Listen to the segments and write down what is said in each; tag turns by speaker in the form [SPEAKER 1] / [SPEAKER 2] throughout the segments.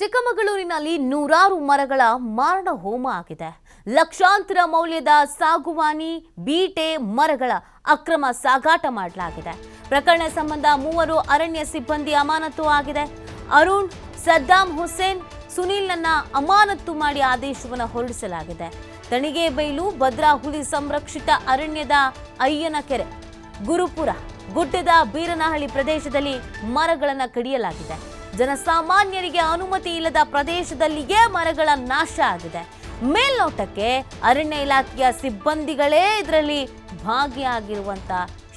[SPEAKER 1] ಚಿಕ್ಕಮಗಳೂರಿನಲ್ಲಿ ನೂರಾರು ಮರಗಳ ಮಾರಣ ಹೋಮ ಆಗಿದೆ. ಲಕ್ಷಾಂತರ ಮೌಲ್ಯದ ಸಾಗುವಾನಿ, ಬೀಟೆ ಮರಗಳ ಅಕ್ರಮ ಸಾಗಾಟ ಮಾಡಲಾಗಿದೆ. ಪ್ರಕರಣ ಸಂಬಂಧ ಮೂವರು ಅರಣ್ಯ ಸಿಬ್ಬಂದಿ ಅಮಾನತು ಆಗಿದೆ. ಅರುಣ್ ಸದ್ದಾಂ ಹುಸೇನ್, ಸುನೀಲ್ನನ್ನ ಅಮಾನತು ಮಾಡಿ ಆದೇಶವನ್ನು ಹೊರಡಿಸಲಾಗಿದೆ. ತಣಿಗೆ ಬೈಲು ಭದ್ರಾ ಹುಲಿ ಸಂರಕ್ಷಿತ ಅರಣ್ಯದ ಅಯ್ಯನಕೆರೆ ಗುರುಪುರ, ಗುಡ್ಡದ ಬೀರನಹಳ್ಳಿ ಪ್ರದೇಶದಲ್ಲಿ ಮರಗಳನ್ನು ಕಡಿಯಲಾಗಿದೆ. ಜನಸಾಮಾನ್ಯರಿಗೆ ಅನುಮತಿ ಇಲ್ಲದ ಪ್ರದೇಶದಲ್ಲಿಯೇ ಮರಗಳ ನಾಶ ಆಗಿದೆ. ಮೇಲ್ನೋಟಕ್ಕೆ ಅರಣ್ಯ ಇಲಾಖೆಯ ಸಿಬ್ಬಂದಿಗಳೇ ಇದರಲ್ಲಿ ಭಾಗಿಯಾಗಿರುವಂತ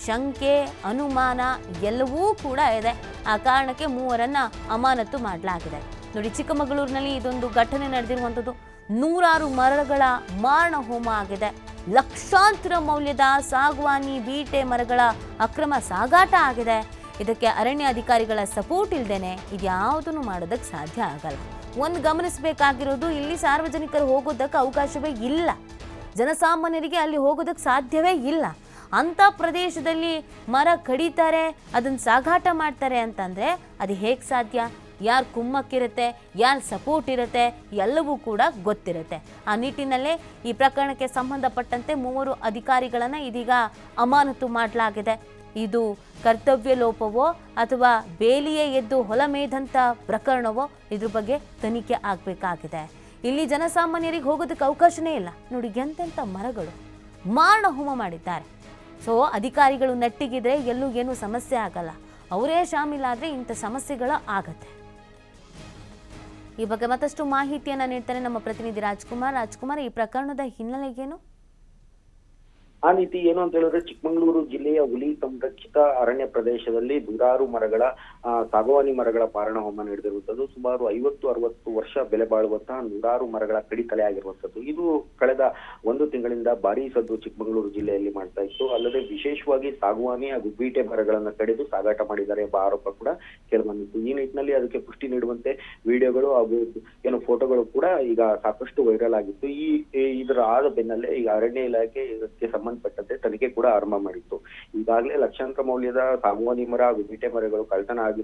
[SPEAKER 1] ಶಂಕೆ, ಅನುಮಾನ ಎಲ್ಲವೂ ಕೂಡ ಇದೆ. ಆ ಕಾರಣಕ್ಕೆ ಮೂವರನ್ನ ಅಮಾನತು ಮಾಡಲಾಗಿದೆ. ನೋಡಿ, ಚಿಕ್ಕಮಗಳೂರಿನಲ್ಲಿ ಇದೊಂದು ಘಟನೆ ನಡೆದಿರುವಂಥದ್ದು ನೂರಾರು ಮರಗಳ ಮಾರಣ ಹೋಮ ಆಗಿದೆ. ಲಕ್ಷಾಂತರ ಮೌಲ್ಯದ ಸಾಗುವಾನಿ, ಬೀಟೆ ಮರಗಳ ಅಕ್ರಮ ಸಾಗಾಟ ಆಗಿದೆ. ಇದಕ್ಕೆ ಅರಣ್ಯ ಅಧಿಕಾರಿಗಳ ಸಪೋರ್ಟ್ ಇಲ್ದೇನೆ ಇದ್ಯಾವುದನ್ನು ಮಾಡೋದಕ್ಕೆ ಸಾಧ್ಯ ಆಗಲ್ಲ. ಒಂದು ಗಮನಿಸಬೇಕಾಗಿರೋದು ಇಲ್ಲಿ ಸಾರ್ವಜನಿಕರು ಹೋಗೋದಕ್ಕೆ ಅವಕಾಶವೇ ಇಲ್ಲ. ಜನಸಾಮಾನ್ಯರಿಗೆ ಅಲ್ಲಿ ಹೋಗೋದಕ್ಕೆ ಸಾಧ್ಯವೇ ಇಲ್ಲ. ಅಂಥ ಪ್ರದೇಶದಲ್ಲಿ ಮರ ಕಡಿತಾರೆ, ಅದನ್ನು ಸಾಗಾಟ ಮಾಡ್ತಾರೆ ಅಂತಂದರೆ ಅದು ಹೇಗೆ ಸಾಧ್ಯ? ಯಾರು ಕುಮ್ಮಕ್ಕಿರುತ್ತೆ, ಯಾರು ಸಪೋರ್ಟ್ ಇರುತ್ತೆ, ಎಲ್ಲವೂ ಕೂಡ ಗೊತ್ತಿರುತ್ತೆ. ಆ ನಿಟ್ಟಿನಲ್ಲೇ ಈ ಪ್ರಕರಣಕ್ಕೆ ಸಂಬಂಧಪಟ್ಟಂತೆ ಮೂವರು ಅಧಿಕಾರಿಗಳನ್ನು ಇದೀಗ ಅಮಾನತು ಮಾಡಲಾಗಿದೆ. ಇದು ಕರ್ತವ್ಯ ಲೋಪವೋ ಅಥವಾ ಬೇಲಿಯೇ ಎದ್ದು ಹೊಲ ಮೇದಂಥ ಪ್ರಕರಣವೋ? ಇದ್ರ ಬಗ್ಗೆ ತನಿಖೆ ಆಗಬೇಕಾಗಿದೆ. ಇಲ್ಲಿ ಜನಸಾಮಾನ್ಯರಿಗೆ ಹೋಗೋದಕ್ಕೆ ಅವಕಾಶನೇ ಇಲ್ಲ. ನೋಡಿ, ಎಂತೆಂಥ ಮರಗಳು ಮಾರಣ ಹೋಮ ಮಾಡಿದ್ದಾರೆ. ಸೊ ಅಧಿಕಾರಿಗಳು ನೆಟ್ಟಿಗಿದ್ರೆ ಎಲ್ಲೂ ಏನೂ ಸಮಸ್ಯೆ ಆಗಲ್ಲ. ಅವರೇ ಶಾಮೀಲಾದರೆ ಇಂಥ ಸಮಸ್ಯೆಗಳು ಆಗತ್ತೆ. ಈ ಬಗ್ಗೆ ಮತ್ತಷ್ಟು ಮಾಹಿತಿಯನ್ನು ನೀಡ್ತಾರೆ ನಮ್ಮ ಪ್ರತಿನಿಧಿ ರಾಜ್ಕುಮಾರ್. ರಾಜ್ಕುಮಾರ್, ಈ ಪ್ರಕರಣದ ಹಿನ್ನೆಲೆ ಏನು
[SPEAKER 2] ಆ ನೀತಿ ಏನು ಅಂತ ಹೇಳಿದ್ರೆ ಚಿಕ್ಕಮಗಳೂರು ಜಿಲ್ಲೆಯ ಹುಲಿ ಸಂರಕ್ಷಿತ ಅರಣ್ಯ ಪ್ರದೇಶದಲ್ಲಿ ನೂರಾರು ಮರಗಳ ಸಾಗವಾನಿ ಮರಗಳ ಪಾರಣ ಹೋಮ ನಡೆದಿರುವಂತದ್ದು ಸುಮಾರು ಐವತ್ತು, ಅರವತ್ತು ವರ್ಷ ಬೆಲೆ ಬಾಳುವಂತಹ ನೂರಾರು ಮರಗಳ ಕಡಿತಲೆ ಆಗಿರುವಂತದ್ದು ಇದು ಕಳೆದ ಒಂದು ತಿಂಗಳಿಂದ ಭಾರೀ ಸದ್ದು ಚಿಕ್ಕಮಗಳೂರು ಜಿಲ್ಲೆಯಲ್ಲಿ ಮಾಡ್ತಾ ಇತ್ತು. ಅಲ್ಲದೆ ವಿಶೇಷವಾಗಿ ಸಾಗುವಾನಿ ಹಾಗೂ ಬೀಟೆ ಮರಗಳನ್ನ ಕಡಿದು ಸಾಗಾಟ ಮಾಡಿದ್ದಾರೆ ಎಂಬ ಆರೋಪ ಕೂಡ ಕೇಳಬಂದಿತ್ತು. ಈ ನಿಟ್ಟಿನಲ್ಲಿ ಅದಕ್ಕೆ ಪುಷ್ಟಿ ನೀಡುವಂತೆ ವಿಡಿಯೋಗಳು ಹಾಗೂ ಏನು ಫೋಟೋಗಳು ಕೂಡ ಈಗ ಸಾಕಷ್ಟು ವೈರಲ್ ಆಗಿತ್ತು. ಈ ಇದರ ಆದ ಬೆನ್ನಲ್ಲೇ ಈಗ ಅರಣ್ಯ ಇಲಾಖೆ ಇದಕ್ಕೆ ಸಂಬಂಧಪಟ್ಟಂತೆ ತನಿಖೆ ಕೂಡ ಆರಂಭ ಮಾಡಿತ್ತು. ಈಗಾಗಲೇ ಲಕ್ಷಾಂತರ ಮೌಲ್ಯದ ಸಾಗುವಾನಿ ಮರ ಬೀಟೆ ಮರಗಳು ಕಳ್ತನ ಆಗಿ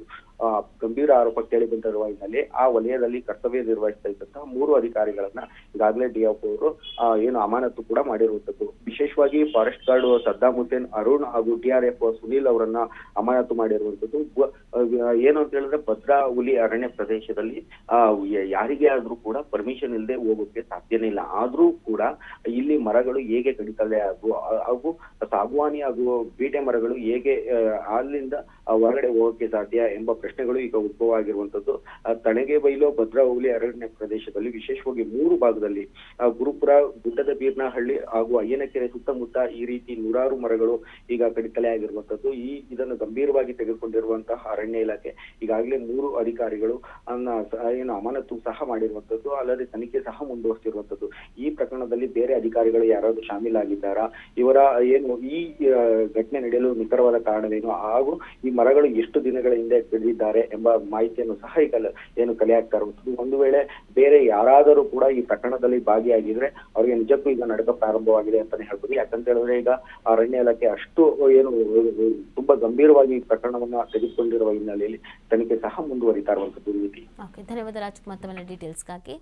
[SPEAKER 2] ಗಂಭೀರ ಆರೋಪ ಕೇಳಿ ಬಂದಿರುವ ಹಿನ್ನೆಲೆ ಆ ವಲಯದಲ್ಲಿ ಕರ್ತವ್ಯ ನಿರ್ವಹಿಸ್ತಾ ಮೂರು ಅಧಿಕಾರಿಗಳನ್ನ ಈಗಾಗಲೇ ಡಿಎಫ್ ಅವರು ಏನು ಅಮಾನತು ಕೂಡ ಮಾಡಿರುವಂತದ್ದು. ವಿಶೇಷವಾಗಿ ಫಾರೆಸ್ಟ್ ಗಾರ್ಡ್ ಸದ್ದಾಮ್ ಹುಸೇನ್ ಅರುಣ್ ಹಾಗೂ ಡಿಆರ್ಎಫ್ ಸುನೀಲ್ ಅವರನ್ನ ಅಮಾನತು ಮಾಡಿರುವಂತದ್ದು. ಏನು ಅಂತ ಹೇಳಿದ್ರೆ ಭದ್ರಾ ಹುಲಿ ಅರಣ್ಯ ಪ್ರದೇಶದಲ್ಲಿ ಯಾರಿಗೆ ಆದ್ರೂ ಕೂಡ ಪರ್ಮಿಷನ್ ಇಲ್ಲದೆ ಹೋಗೋಕೆ ಸಾಧ್ಯನೇ ಇಲ್ಲ. ಆದ್ರೂ ಕೂಡ ಇಲ್ಲಿ ಮರಗಳು ಹೇಗೆ ಕಡಿತಲೆ ಹಾಗೂ ಹಾಗೂ ಸಾಗುವಾನಿ ಹಾಗೂ ಬೀಟೆ ಮರಗಳು ಹೇಗೆ ಅಲ್ಲಿಂದ ಹೊರಗಡೆ ಹೋಗಕ್ಕೆ ಸಾಧ್ಯ ಎಂಬ ಪ್ರಶ್ನೆಗಳು ಈಗ ಉದ್ಭವ ಆಗಿರುವಂತದ್ದು ತಣಗೆ ಬೈಲು ಭದ್ರಾ ಹುಲಿ ಅರಣ್ಯ ಪ್ರದೇಶದಲ್ಲಿ ವಿಶೇಷವಾಗಿ ಮೂರು ಭಾಗದಲ್ಲಿ ಗುರುಪುರ, ಗುಡ್ಡದ ಬೀರ್ನಹಳ್ಳಿ ಹಾಗೂ ಅಯ್ಯನಕೆರೆ ಸುತ್ತಮುತ್ತ ಈ ರೀತಿ ನೂರಾರು ಮರಗಳು ಈಗ ಕಡಿತಲೆ ಆಗಿರುವಂತದ್ದು ಈ ಇದನ್ನು ಗಂಭೀರವಾಗಿ ತೆಗೆದುಕೊಂಡಿರುವಂತಹ ಅರಣ್ಯ ಇಲಾಖೆ ಈಗಾಗಲೇ ಮೂರು ಅಧಿಕಾರಿಗಳು ಅನ್ನ ಏನು ಅಮಾನತು ಸಹ ಮಾಡಿರುವಂತದ್ದು ಅಲ್ಲದೆ ತನಿಖೆ ಸಹ ಮುಂದುವರಿಸಿರುವಂತದ್ದು ಈ ಪ್ರಕರಣದಲ್ಲಿ ಬೇರೆ ಅಧಿಕಾರಿಗಳು ಯಾರಾದ್ರೂ ಶಾಮೀಲಾಗಿದ್ದಾರಾ? ಇವರ ಏನು ಈ ಘಟನೆ ನಡೆಯಲು ನಿಖರವಾದ ಕಾರಣವೇನು? ಹಾಗೂ ಈ ಮರಗಳು ಎಷ್ಟು ದಿನಗಳ ಹಿಂದೆ ಬೆಳೆದಿದ್ದಾರೆ ಎಂಬ ಮಾಹಿತಿಯನ್ನು ಸಹ ಈಗ ಏನು ಕಲೆ ಆಗ್ತಾ ಇರುವಂತದ್ದು ಒಂದು ವೇಳೆ ಬೇರೆ ಯಾರಾದರೂ ಕೂಡ ಈ ಪ್ರಕರಣದಲ್ಲಿ ಭಾಗಿಯಾಗಿದ್ರೆ ಅವರಿಗೆ ನಿಜಕ್ಕೂ ಈಗ ನಡಕ ಪ್ರಾರಂಭವಾಗಿದೆ ಅಂತಾನೆ ಹೇಳ್ಬೋದು. ಯಾಕಂತ ಹೇಳಿದ್ರೆ ಈಗ ಅರಣ್ಯ ಇಲಾಖೆ ಅಷ್ಟು ಏನು ತುಂಬಾ ಗಂಭೀರವಾಗಿ ಈ ಪ್ರಕರಣವನ್ನ ತೆಗೆದುಕೊಂಡಿರುವ ಹಿನ್ನೆಲೆಯಲ್ಲಿ ತನಿಖೆ ಸಹ ಮುಂದುವರಿತಾ ಇರುವಂತದ್ದು
[SPEAKER 1] ಧನ್ಯವಾದ ರಾಜ್ಕುಮಾರ್ ತಮ್ಮ ಡೀಟೇಲ್ಸ್ಗಾಗಿ